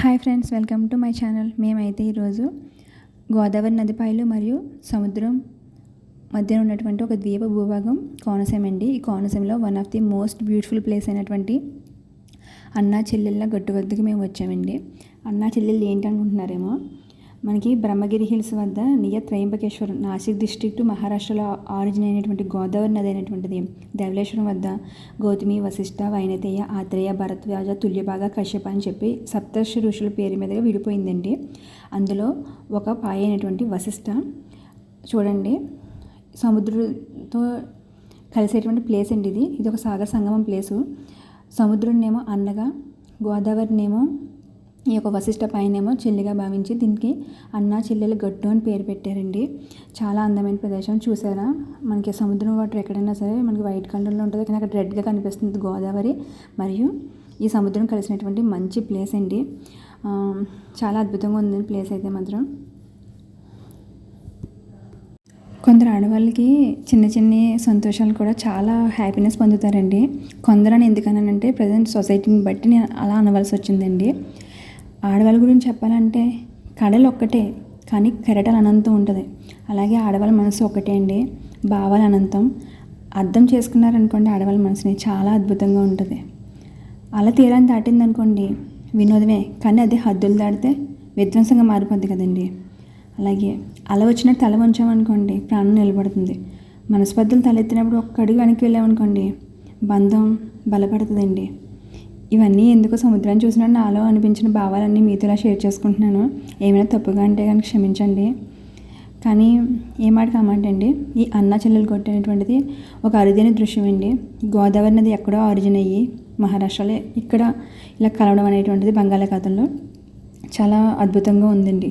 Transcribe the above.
Hi friends welcome to my channel. మేమైతే ఈరోజు గోదావరి నదిపాయలు మరియు సముద్రం మధ్యన ఉన్నటువంటి ఒక ద్వీప భూభాగం కోనసీమ అండి. ఈ కోనసీమలో one of the most beautiful place అయినటువంటి అన్నా చెల్లెళ్ళ గట్టు వద్దకు మేము వచ్చామండి. అన్నా చెల్లెళ్ళు ఏంటనుకుంటున్నారేమో మనకి బ్రహ్మగిరి హిల్స్ వద్ద నియర్ త్రయంబకేశ్వరం నాసిక్ డిస్ట్రిక్ట్ మహారాష్ట్రలో ఆరిజిన్ అయినటువంటి గోదావరి నది అయినటువంటిది ధవలేశ్వరం వద్ద గౌతమి వశిష్ఠ వైనతేయ ఆత్రేయ భరద్వాజ తుల్యభాగ కశ్యప అని చెప్పి సప్తర్షి ఋషుల పేరు మీదుగా విడిపోయిందండి. అందులో ఒక పాయ అయినటువంటి వశిష్ఠ చూడండి సముద్రంతో కలిసేటువంటి ప్లేస్ అండి ఇది. ఇది ఒక సాగర సంగమం ప్లేసు సముద్రంనేమో అన్నగా గోదావరినేమో ఈ యొక్క వశిష్ట పైనేమో చెల్లిగా భావించి దీనికి అన్న చెల్లెల గట్టు అని పేరు పెట్టారండి. చాలా అందమైన ప్రదేశం. చూసారా? మనకి సముద్రం వాటర్ ఎక్కడైనా సరే మనకి వైట్ కలర్లో ఉంటుంది. కానీ అక్కడ రెడ్గా కనిపిస్తుంది గోదావరి. మరియు ఈ సముద్రం కలిసినటువంటి మంచి ప్లేస్ అండి. చాలా అద్భుతంగా ఉంది ప్లేస్ అయితే మాత్రం. కొందరు ఆడవాళ్ళకి చిన్న చిన్న సంతోషాలు కూడా చాలా హ్యాపీనెస్ పొందుతారండి. కొందరని ఎందుకనంటే ప్రజెంట్ సొసైటీని బట్టి నేను అలా అనవలసి వచ్చిందండి. ఆడవాళ్ళ గురించి చెప్పాలంటే కడలు ఒక్కటే కానీ కెరటలు అనంతం ఉంటుంది. అలాగే ఆడవాళ్ళ మనసు ఒకటే అండి భావాలు అనంతం. అర్థం చేసుకున్నారనుకోండి ఆడవాళ్ళ మనసుని చాలా అద్భుతంగా ఉంటుంది. అలా తీరాన్ని దాటింది అనుకోండి వినోదమే కానీ అది హద్దులు దాటితే విధ్వంసంగా మారిపోద్ది కదండి. అలాగే అలా వచ్చిన తల వంచామనుకోండి ప్రాణం నిలబడుతుంది. మనస్పర్ధలు తలెత్తినప్పుడు ఒక్క అడుగు వెనక్కి వెళ్ళామనుకోండి బంధం బలపడుతుందండి. ఇవన్నీ ఎందుకు సముద్రాన్ని చూసినా నాలో అనిపించిన భావాలన్నీ మీతో షేర్ చేసుకుంటున్నాను. ఏమైనా తప్పుగా అంటే కనుక క్షమించండి. కానీ ఏ మాట కామాటండి ఈ అన్న చెల్లెలు కొట్టినటువంటిది ఒక అరుదైన దృశ్యం అండి. గోదావరి నది ఎక్కడో ఆరిజిన్ అయ్యి మహారాష్ట్రలో ఇక్కడ ఇలా కలవడం అనేటువంటిది బంగాళాఖాతంలో చాలా అద్భుతంగా ఉందండి.